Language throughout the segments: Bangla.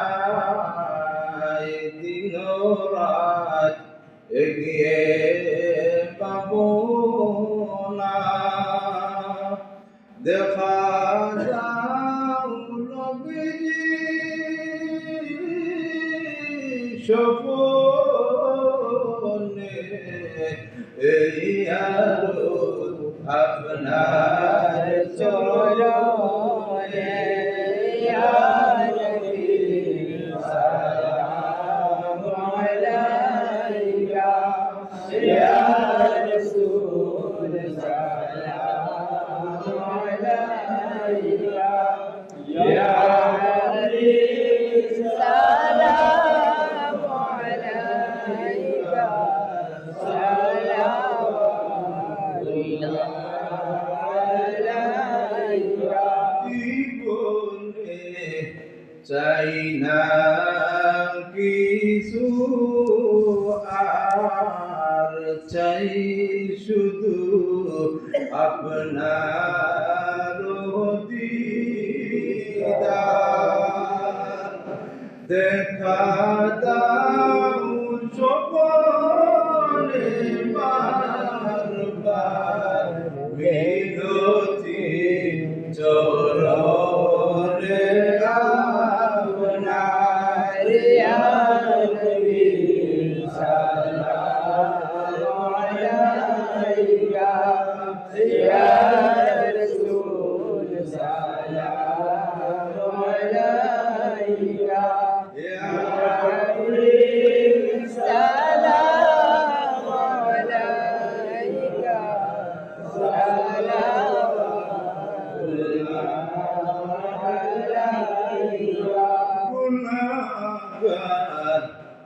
মদিনায় দিন রাত এগিয়ে পাব না। দেখা সপনে এই আলো আপনার চরণে চাই না কিছু আর চাই শুধু আপনার দেখা দাও সকলে বারবার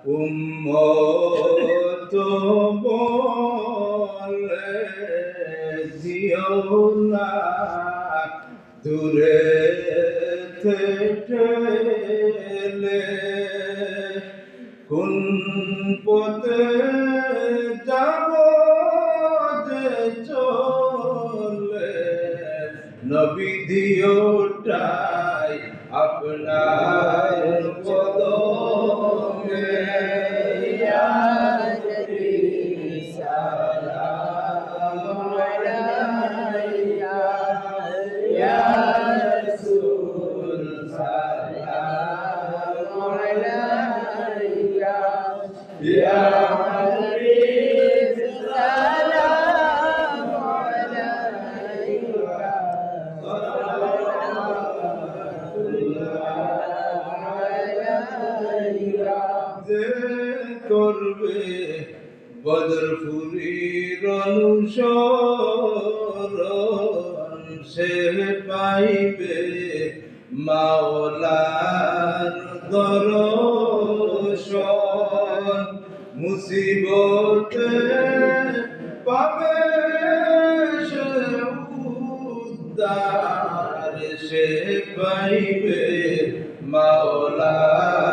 উম্মত বলে দিও না। দূরে থেকে কোন পথে যাব যে চলে? নবী দিওটাই আপনার কদমে ইয়া করবে? বদরপুরীর অনুসরণ সে পাইবে মাওলার দর্শন। মুসিবতে পাবে সে উদ্ধার সে পাইবে মাওলার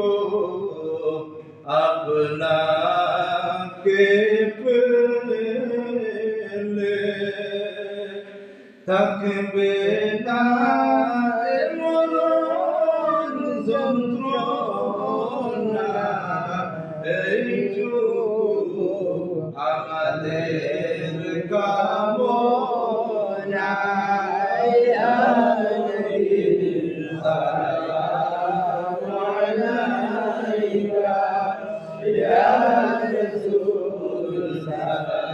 গো আপনা Ya Jesus, Allah.